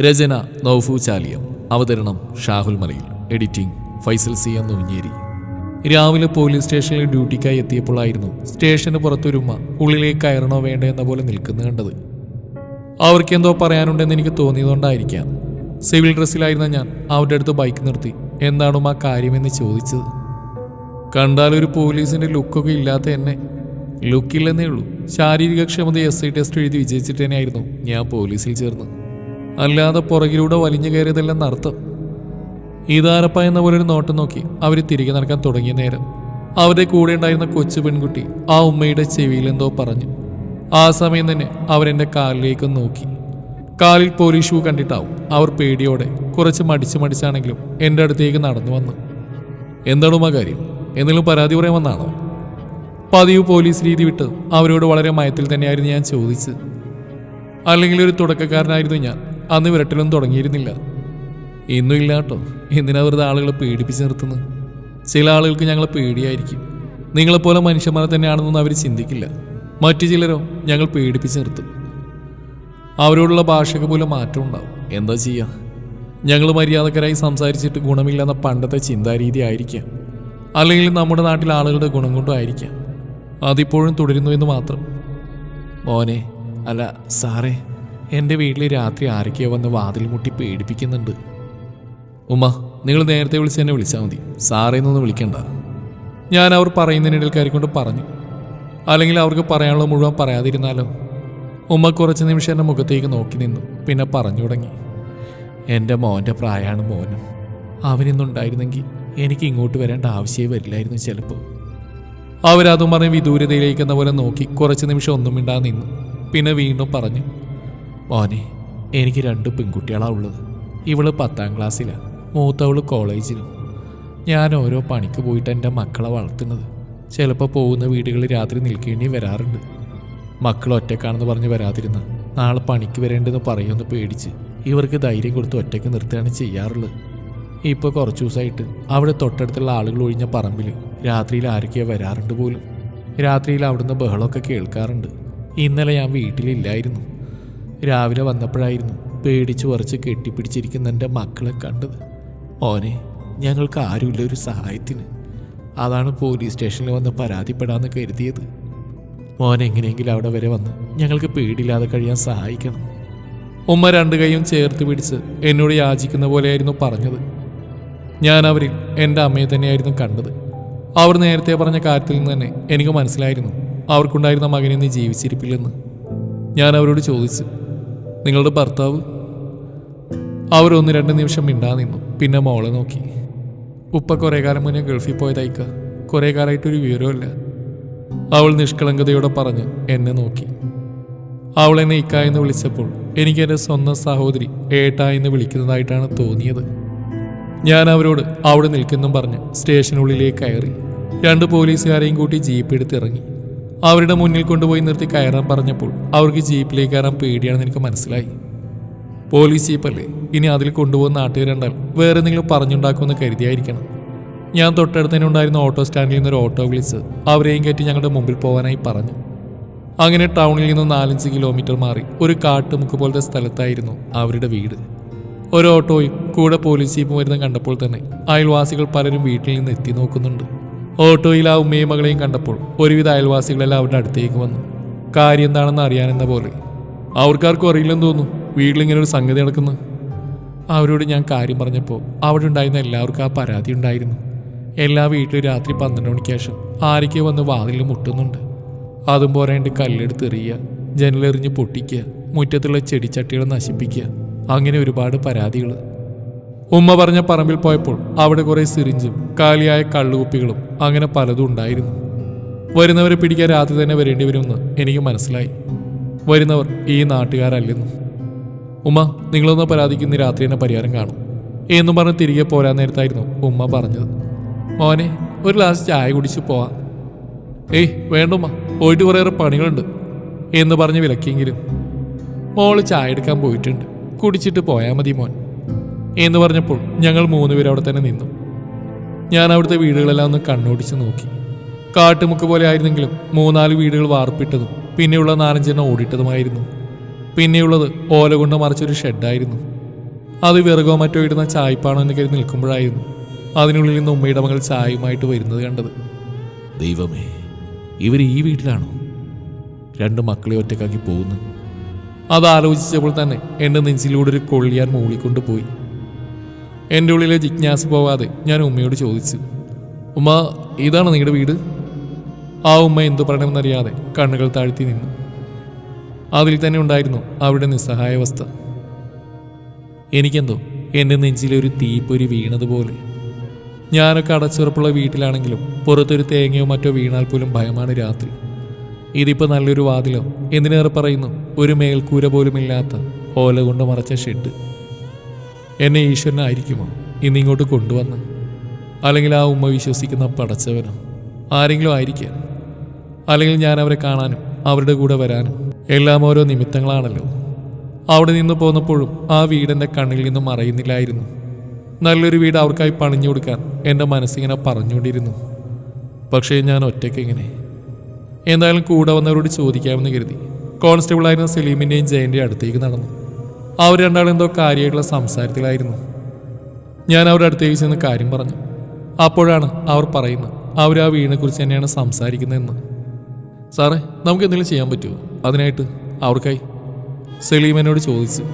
രചന നൗഫു ചാലിയം. അവതരണം Shahul Malayil. Editing Faisal C M Unjeri രാവിലെ police സ്റ്റേഷനിൽ ഡ്യൂട്ടിക്കായി എത്തിയപ്പോഴായിരുന്നു സ്റ്റേഷന് പുറത്തൊരുമ്മ ഉള്ളിലേക്ക് കയറണോ വേണ്ടോ എന്ന പോലെ നിൽക്കുന്ന കണ്ടത്. അവർക്കെന്തോ പറയാനുണ്ടെന്ന് എനിക്ക് തോന്നിയതുകൊണ്ടായിരിക്കാം. സിവിൽ ഡ്രസ്സിലായിരുന്ന ഞാൻ അവരുടെ അടുത്ത് ബൈക്ക് നിർത്തി. എന്താണ് ആ കാര്യമെന്ന് ചോദിച്ചത്. കണ്ടാൽ ഒരു പോലീസിന്റെ ലുക്കൊക്കെ ഇല്ലാത്ത എന്നെ. ലുക്കില്ലെന്നേ ഉള്ളൂ. ശാരീരിക ക്ഷമത എസ് ഐ ടെസ്റ്റ് എഴുതി വിജയിച്ചിട്ട് തന്നെയായിരുന്നു ഞാൻ പോലീസിൽ ചേർന്ന് അല്ലാതെ പുറകിലൂടെ വലിഞ്ഞു കയറിയതെല്ലാം നടത്തും ഈതാരപ്പ എന്ന പോലെ ഒരു നോട്ടം നോക്കി അവർ തിരികെ നടക്കാൻ തുടങ്ങിയ നേരം. അവരുടെ കൂടെ ഉണ്ടായിരുന്ന കൊച്ചു പെൺകുട്ടി ആ ഉമ്മയുടെ ചെവിയിൽ എന്തോ പറഞ്ഞു. ആ സമയം തന്നെ അവരെന്റെ കാലിലേക്ക് നോക്കി. കാലിൽ പോലീസ് ഷൂ കണ്ടിട്ടാവും അവർ പേടിയോടെ കുറച്ച് മടിച്ച് മടിച്ചാണെങ്കിലും എന്റെ അടുത്തേക്ക് നടന്നു വന്നു. എന്താണ് ഉമ്മ കാര്യം? എന്തെങ്കിലും പരാതി പറയാൻ വന്നാണോ? പതിവ് പോലീസ് രീതി വിട്ട് അവരോട് വളരെ മയത്തിൽ തന്നെയായിരുന്നു ഞാൻ ചോദിച്ചത്. അല്ലെങ്കിൽ ഒരു തുടക്കക്കാരനായിരുന്നു ഞാൻ. അന്ന് വിരട്ടലൊന്നും തുടങ്ങിയിരുന്നില്ല. ഇന്നും ഇല്ല കേട്ടോ. എന്തിനാ വെറുതെ ആളുകളെ പേടിപ്പിച്ച് നിർത്തുന്നത്? ചില ആളുകൾക്ക് ഞങ്ങളെ പേടിയായിരിക്കും. നിങ്ങളെപ്പോലെ മനുഷ്യന്മാരെ തന്നെയാണെന്നൊന്നും അവർ ചിന്തിക്കില്ല. മറ്റു ചിലരോ ഞങ്ങൾ പേടിപ്പിച്ച് നിർത്തും. അവരോടുള്ള ഭാഷയ്ക്ക് പോലും മാറ്റം ഉണ്ടാവും. എന്താ ചെയ്യുക ഞങ്ങൾ മര്യാദക്കരായി സംസാരിച്ചിട്ട് ഗുണമില്ലെന്ന പണ്ടത്തെ ചിന്താരീതി ആയിരിക്കാം. അല്ലെങ്കിൽ നമ്മുടെ നാട്ടിലെ ആളുകളുടെ ഗുണം കൊണ്ടും ആയിരിക്കാം. അതിപ്പോഴും തുടരുന്നു എന്ന് മാത്രം. മോനെ അല്ല സാറേ. എന്റെ വീട്ടിൽ രാത്രി ആരൊക്കെയോ വന്ന് വാതിൽ മുട്ടി പേടിപ്പിക്കുന്നുണ്ട്. ഉമ്മ നിങ്ങൾ നേരത്തെ വിളിച്ച് എന്നെ വിളിച്ചാൽ മതി. സാറേ എന്നൊന്ന് വിളിക്കണ്ട. ഞാൻ അവർ പറയുന്നതിനിടയിൽ കാര്യക്കൊണ്ട് പറഞ്ഞു. അല്ലെങ്കിൽ അവർക്ക് പറയാനുള്ള മുഴുവൻ പറയാതിരുന്നാലോ? ഉമ്മ കുറച്ച് നിമിഷം എന്റെ മുഖത്തേക്ക് നോക്കി നിന്നു. പിന്നെ പറഞ്ഞു തുടങ്ങി. എന്റെ മോന്റെ പ്രായമാണ് മോനും. അവനിന്നുണ്ടായിരുന്നെങ്കിൽ എനിക്ക് ഇങ്ങോട്ട് വരേണ്ട ആവശ്യമേ വരില്ലായിരുന്നു ചിലപ്പോൾ. അവരതും പറഞ്ഞ് വിദൂരതയിലേക്ക് എന്ന പോലെ നോക്കി കുറച്ച് നിമിഷം ഒന്നും മിണ്ടാതെ നിന്നു. പിന്നെ വീണ്ടും പറഞ്ഞു. മോനെ എനിക്ക് രണ്ട് പെൺകുട്ടികളാണ് ഉള്ളത്. ഇവൾ പത്താം ക്ലാസ്സിലാണ് മൂത്തവൾ കോളേജിലും. ഞാൻ ഓരോ പണിക്ക് പോയിട്ട് എന്റെ മക്കളെ വളർത്തുന്നത്. ചിലപ്പോൾ പോകുന്ന വീടുകളിൽ രാത്രി നിൽക്കേണ്ടി വരാറുണ്ട്. മക്കൾ ഒറ്റക്കാണെന്ന് പറഞ്ഞ് വരാതിരുന്ന നാളെ പണിക്ക് വരേണ്ടെന്ന് പറയുമെന്ന് പേടിച്ച് ഇവർക്ക് ധൈര്യം കൊടുത്ത് ഒറ്റയ്ക്ക് നിർത്തുകയാണ് ചെയ്യാറുള്ളത്. ഇപ്പോൾ കുറച്ച് ദിവസമായിട്ട് അവിടെ തൊട്ടടുത്തുള്ള ആളുകൾ ഒഴിഞ്ഞ പറമ്പിൽ രാത്രിയിൽ ആരൊക്കെയോ വരാറുണ്ട് പോലും. രാത്രിയിൽ അവിടുന്ന് ബഹളമൊക്കെ കേൾക്കാറുണ്ട്. ഇന്നലെ ഞാൻ വീട്ടിലില്ലായിരുന്നു. രാവിലെ വന്നപ്പോഴായിരുന്നു പേടിച്ച് വറച്ച് കെട്ടിപ്പിടിച്ചിരിക്കുന്ന എന്റെ മക്കളെ കണ്ടത്. മോനെ ഞങ്ങൾക്ക് ആരുമില്ല ഒരു സഹായത്തിന്. അതാണ് പോലീസ് സ്റ്റേഷനിൽ വന്ന് പരാതിപ്പെടാമെന്ന് കരുതിയത്. മോൻ എങ്ങനെയെങ്കിലും അവിടെ വരെ വന്ന് ഞങ്ങൾക്ക് പേടിയില്ലാതെ കഴിയാൻ സഹായിക്കണം. ഉമ്മ രണ്ട് കൈയും ചേർത്ത് പിടിച്ച് എന്നോട് യാചിക്കുന്ന പോലെയായിരുന്നു പറഞ്ഞത്. ഞാൻ അവരിൽ എന്റെ അമ്മയെ തന്നെയായിരുന്നു കണ്ടത്. അവർ നേരത്തെ പറഞ്ഞ കാര്യത്തിൽ നിന്ന് തന്നെ എനിക്ക് മനസ്സിലായിരുന്നു അവർക്കുണ്ടായിരുന്ന മകനെ നീ ജീവിച്ചിരിപ്പില്ലെന്ന്. ഞാൻ അവരോട് ചോദിച്ചു നിങ്ങളുടെ ഭർത്താവ്? അവർ ഒന്ന് രണ്ട് നിമിഷം മിണ്ടാ നിന്നു. പിന്നെ മോളെ നോക്കി. ഉപ്പ കുറേ കാലം മുന്നേ ഗൾഫിൽ പോയതയക്ക. കുറേ കാലമായിട്ടൊരു വിവരമില്ല അവൾ നിഷ്കളങ്കതയോടെ പറഞ്ഞ് എന്നെ നോക്കി. അവൾ എന്നെ ഇക്ക എന്ന് വിളിച്ചപ്പോൾ എനിക്ക് എന്റെ സ്വന്തം സഹോദരി ഏട്ട എന്ന് വിളിക്കുന്നതായിട്ടാണ് തോന്നിയത്. ഞാൻ അവരോട് അവിടെ നിൽക്കുന്നും പറഞ്ഞ് സ്റ്റേഷനുള്ളിലേക്ക് കയറി. രണ്ട് പോലീസുകാരെയും കൂട്ടി ജീപ്പ് എടുത്ത് ഇറങ്ങി അവരുടെ മുന്നിൽ കൊണ്ടുപോയി നിർത്തി കയറാൻ പറഞ്ഞപ്പോൾ അവർക്ക് ജീപ്പിലേക്ക് കയറാൻ പേടിയാണെന്ന് എനിക്ക് മനസ്സിലായി. പോലീസ് ജീപ്പല്ലേ? ഇനി അതിൽ കൊണ്ടുപോകുന്ന നാട്ടുകാർ കണ്ടാൽ വേറെ എന്തെങ്കിലും പറഞ്ഞുണ്ടാക്കുമെന്ന് കരുതിയായിരിക്കണം. ഞാൻ തൊട്ടടുത്ത് തന്നെ ഉണ്ടായിരുന്ന ഓട്ടോ സ്റ്റാൻഡിൽ നിന്ന് ഒരു ഓട്ടോ വിളിച്ച് അവരെയും കയറ്റി ഞങ്ങളുടെ മുമ്പിൽ പോകാനായി പറഞ്ഞു. അങ്ങനെ ടൗണിൽ നിന്ന് നാലഞ്ച് കിലോമീറ്റർ മാറി ഒരു കാട്ടുമുക്ക് പോലത്തെ സ്ഥലത്തായിരുന്നു അവരുടെ വീട്. ഒരു ഓട്ടോയും കൂടെ പോലീസ് ജീപ്പും വരുന്ന കണ്ടപ്പോൾ തന്നെ അയൽവാസികൾ പലരും വീട്ടിൽ നിന്ന് എത്തി നോക്കുന്നുണ്ട്. ഓട്ടോയിൽ ആ ഉമ്മയും മകളെയും കണ്ടപ്പോൾ ഒരുവിധ അയൽവാസികളെല്ലാം അവരുടെ അടുത്തേക്ക് വന്നു. കാര്യം എന്താണെന്ന് അറിയാനെന്ന പോലെ. അവർക്കാർക്കും അറിയില്ലെന്ന് തോന്നുന്നു വീട്ടിലിങ്ങനെ ഒരു സംഗതി നടക്കുന്നു. അവരോട് ഞാൻ കാര്യം പറഞ്ഞപ്പോൾ അവിടെ ഉണ്ടായിരുന്ന എല്ലാവർക്കും ആ പരാതി ഉണ്ടായിരുന്നു. എല്ലാ വീട്ടിലും രാത്രി പന്ത്രണ്ട് മണിക്ക് ശേഷം ആരൊക്കെ വന്ന് വാതിലിൽ മുട്ടുന്നുണ്ട്. അതും പോരാണ്ട് കല്ലെടുത്ത് എറിയുക ജനലെറിഞ്ഞ് പൊട്ടിക്കുക മുറ്റത്തുള്ള ചെടിച്ചട്ടികൾ നശിപ്പിക്കുക അങ്ങനെ ഒരുപാട് പരാതികൾ ഉമ്മ പറഞ്ഞ പറമ്പിൽ പോയപ്പോൾ അവിടെ കുറേ സിറിഞ്ചും കാലിയായ കള്ളുകുപ്പികളും അങ്ങനെ പലതും ഉണ്ടായിരുന്നു. വരുന്നവരെ പിടിക്കാൻ രാത്രി തന്നെ വരേണ്ടി വരുമെന്ന് എനിക്ക് മനസ്സിലായി. വരുന്നവർ ഈ നാട്ടുകാരല്ലെന്നും. ഉമ്മ നിങ്ങളൊന്ന് പരാതിക്കുന്ന രാത്രി തന്നെ പരിഹാരം കാണും. എന്നും പറഞ്ഞ് തിരികെ പോരാൻ നേരത്തായിരുന്നു ഉമ്മ പറഞ്ഞത്. മോനെ ഒരു ഗ്ലാസ് ചായ കുടിച്ച് പോവാം. ഏയ് വേണ്ട ഉമ്മ പോയിട്ട് കുറേയേറെ പണികളുണ്ട് എന്ന് പറഞ്ഞ് വിലക്കിയെങ്കിലും. മോൾ ചായ എടുക്കാൻ പോയിട്ടുണ്ട്. കുടിച്ചിട്ട് പോയാൽ മതി മോൻ എന്ന് പറഞ്ഞപ്പോൾ ഞങ്ങൾ മൂന്നുപേരും അവിടെ തന്നെ നിന്നു. ഞാൻ അവിടുത്തെ വീടുകളെല്ലാം ഒന്ന് കണ്ണോടിച്ച് നോക്കി. കാട്ടുമുക്ക് പോലെ ആയിരുന്നെങ്കിലും മൂന്നാൽ വീടുകൾ വാർപ്പിട്ടതും പിന്നെയുള്ള നാലഞ്ചെണ്ണം ഓടിട്ടതുമായിരുന്നു. പിന്നെയുള്ളത് ഓല കൊണ്ട് മറച്ചൊരു ഷെഡായിരുന്നു. അത് വിറകോ മറ്റോ ഇടുന്ന ചായ്പാണോ എന്ന് കരുതി നിൽക്കുമ്പോഴായിരുന്നു അതിനുള്ളിൽ നിന്ന് ഉമ്മയുടെ മകൾ ചായയുമായിട്ട് വരുന്നത് കണ്ടത്. ദൈവമേ ഇവർ ഈ വീട്ടിലാണോ? രണ്ട് മക്കളെ ഒറ്റക്കാക്കി പോകുന്നു. അത് ആലോചിച്ചപ്പോൾ തന്നെ എന്റെ നെഞ്ചിലൂടെ ഒരു കൊള്ളിയാൻ മൂളിക്കൊണ്ട് പോയി എന്റെ ഉള്ളിലെ ജിജ്ഞാസ പോവാതെ ഞാൻ ഉമ്മയോട് ചോദിച്ചു ഉമ്മ ഇതാണ് നിങ്ങളുടെ വീട്? ആ ഉമ്മ എന്തു പറയണമെന്നറിയാതെ കണ്ണുകൾ താഴ്ത്തി നിന്നു. അതിൽ തന്നെ ഉണ്ടായിരുന്നു അവരുടെ നിസ്സഹായാവസ്ഥ എനിക്കെന്തോ എന്റെ നെഞ്ചിലൊരു തീപ്പൊരി വീണതുപോലെ. ഞാനൊക്കെ അടച്ചുറപ്പുള്ള വീട്ടിലാണെങ്കിലും പുറത്തൊരു തേങ്ങയോ മറ്റോ വീണാൽ പോലും ഭയമാണ് രാത്രി. ഇതിപ്പോൾ നല്ലൊരു വാതിലോ? എന്തിനേറെ പറയുന്നു ഒരു മേൽക്കൂര പോലുമില്ലാത്ത ഓല കൊണ്ട് മറച്ച ഷെഡ്. എന്നെ ഈശ്വരനായിരിക്കുമോ ഇന്നിങ്ങോട്ട് കൊണ്ടുവന്ന്. അല്ലെങ്കിൽ ആ ഉമ്മ വിശ്വസിക്കുന്ന പടച്ചവനോ? ആരെങ്കിലും ആയിരിക്കാം. അല്ലെങ്കിൽ ഞാൻ അവരെ കാണാനും അവരുടെ കൂടെ വരാനും എല്ലാം ഓരോ നിമിത്തങ്ങളാണല്ലോ. അവിടെ നിന്ന് പോന്നപ്പോഴും ആ വീടെന്റെ കണ്ണിൽ നിന്നും മറയുന്നില്ലായിരുന്നു. നല്ലൊരു വീട് അവർക്കായി പണിഞ്ഞു കൊടുക്കാൻ എന്റെ മനസ്സിങ്ങനെ പറഞ്ഞുകൊണ്ടിരുന്നു. പക്ഷേ ഞാൻ ഒറ്റയ്ക്ക് എങ്ങനെ? എന്തായാലും കൂടെ വന്നവരോട് ചോദിക്കാമെന്ന് കരുതി. കോൺസ്റ്റബിളായിരുന്ന സലീമിന്റെയും ജയന്റെയും അടുത്തേക്ക് നടന്നു. അവർ രണ്ടാളും എന്തോ കാര്യമായിട്ടുള്ള സംസാരത്തിലായിരുന്നു. ഞാൻ അവരുടെ അടുത്തേക്ക് ചെന്ന് കാര്യം പറഞ്ഞു. അപ്പോഴാണ് അവർ പറയുന്നത് അവർ ആ വീടിനെക്കുറിച്ച് തന്നെയാണ് സംസാരിക്കുന്നതെന്ന്. സാറേ നമുക്ക് എന്തെങ്കിലും ചെയ്യാൻ പറ്റുമോ? അതിനായിട്ട് അവർക്കായി സലീം എന്നോട് ചോദിച്ചു.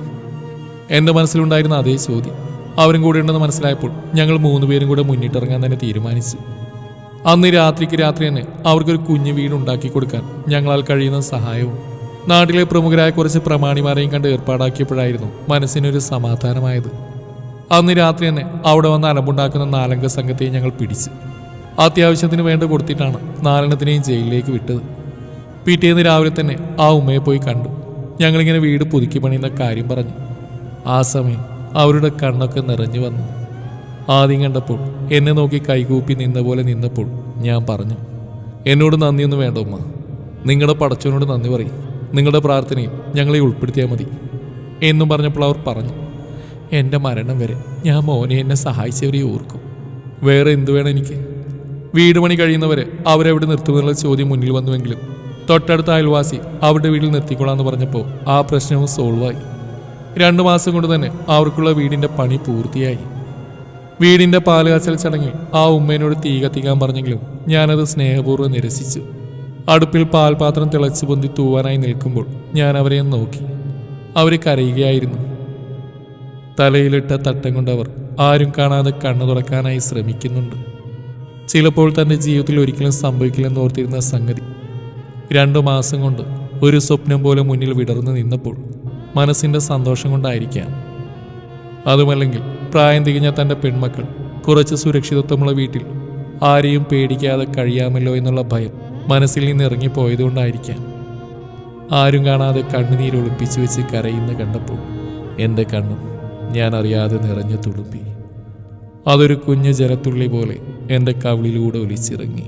എന്റെ മനസ്സിലുണ്ടായിരുന്ന അതേ ചോദ്യം. അവരും കൂടെ ഉണ്ടെന്ന് മനസ്സിലായപ്പോൾ ഞങ്ങൾ മൂന്ന് പേരും കൂടെ മുന്നിട്ടിറങ്ങാൻ തന്നെ തീരുമാനിച്ചു. അന്ന് രാത്രിക്ക് രാത്രി തന്നെ അവർക്കൊരു കുഞ്ഞു വീട് ഉണ്ടാക്കി കൊടുക്കാൻ ഞങ്ങളാൽ കഴിയുന്ന സഹായവും നാട്ടിലെ പ്രമുഖരായ കുറച്ച് പ്രമാണിമാരെയും കണ്ട് ഏർപ്പാടാക്കിയപ്പോഴായിരുന്നു മനസ്സിനൊരു സമാധാനമായത്. അന്ന് രാത്രി തന്നെ അവിടെ വന്ന് അലമ്പുണ്ടാക്കുന്ന നാലംഗ സംഘത്തെ ഞങ്ങൾ പിടിച്ച് അത്യാവശ്യത്തിന് വേണ്ട കൊടുത്തിട്ടാണ് നാലെണ്ണത്തിനെയും ജയിലിലേക്ക് വിട്ടത്. പിറ്റേന്ന് രാവിലെ തന്നെ ആ ഉമ്മയെ പോയി കണ്ടു. ഞങ്ങളിങ്ങനെ വീട് പുതുക്കി പണിയുന്ന കാര്യം പറഞ്ഞു. ആ സമയം അവരുടെ കണ്ണൊക്കെ നിറഞ്ഞു വന്നു. ആദ്യം കണ്ടപ്പോൾ എന്നെ നോക്കി കൈകൂപ്പി നിന്ന പോലെ നിന്നപ്പോൾ ഞാൻ പറഞ്ഞു എന്നോട് നന്ദിയൊന്നും വേണ്ട ഉമ്മ. നിങ്ങളുടെ പടച്ചവനോട് നന്ദി പറയും. നിങ്ങളുടെ പ്രാർത്ഥനയും ഞങ്ങളെ ഉൾപ്പെടുത്തിയാൽ മതി. എന്നും പറഞ്ഞപ്പോൾ അവർ പറഞ്ഞു എന്റെ മരണം വരെ ഞാൻ മോനെ എന്നെ സഹായിച്ചവരെ ഓർക്കും. വേറെ എന്തു വേണം എനിക്ക്? വീട് പണി കഴിയുന്നവരെ അവരെവിടെ നിർത്തുമെന്നുള്ള ചോദ്യം മുന്നിൽ വന്നുവെങ്കിലും തൊട്ടടുത്ത അയൽവാസി അവരുടെ വീട്ടിൽ നിർത്തിക്കൊള്ളാന്ന് പറഞ്ഞപ്പോൾ ആ പ്രശ്നവും സോൾവായി. രണ്ടു മാസം കൊണ്ട് തന്നെ അവർക്കുള്ള വീടിന്റെ പണി പൂർത്തിയായി. വീടിന്റെ പാലുകാച്ചൽ ചടങ്ങിൽ ആ ഉമ്മേനോട് തീ കത്തിക്കാൻ പറഞ്ഞെങ്കിലും ഞാനത് സ്നേഹപൂർവം നിരസിച്ചു. അടുപ്പിൽ പാൽപാത്രം തിളച്ചു പൊന്തി തൂവാനായി നിൽക്കുമ്പോൾ ഞാൻ അവരെ നോക്കി. അവർ കരയുകയായിരുന്നു. തലയിലിട്ട തട്ടം കൊണ്ടവർ ആരും കാണാതെ കണ്ണു തുറക്കാനായി ശ്രമിക്കുന്നുണ്ട്. ചിലപ്പോൾ തന്റെ ജീവിതത്തിൽ ഒരിക്കലും സംഭവിക്കില്ലെന്ന് ഓർത്തിരുന്ന സംഗതി രണ്ടു മാസം കൊണ്ട് ഒരു സ്വപ്നം പോലെ മുന്നിൽ വിടർന്നു നിന്നപ്പോൾ മനസ്സിന്റെ സന്തോഷം കൊണ്ടായിരിക്കാം. അതുമല്ലെങ്കിൽ പ്രായം തികഞ്ഞ തന്റെ പെൺമക്കൾ കുറച്ച് സുരക്ഷിതത്വമുള്ള വീട്ടിൽ ആരെയും പേടിക്കാതെ കഴിയാമല്ലോ എന്നുള്ള ഭയം മനസ്സിൽ നിന്ന് ഇറങ്ങിപ്പോയതുകൊണ്ടായിരിക്കാം. ആരും കാണാതെ കണ്ണുനീര് ഒളിപ്പിച്ചു വെച്ച് കരയുന്ന കണ്ടപ്പോൾ എന്റെ കണ്ണും ഞാൻ അറിയാതെ നിറഞ്ഞു തുളുമ്പി. അതൊരു കുഞ്ഞു ജലത്തുള്ളി പോലെ എന്റെ കവിളിലൂടെ ഒലിച്ചിറങ്ങി.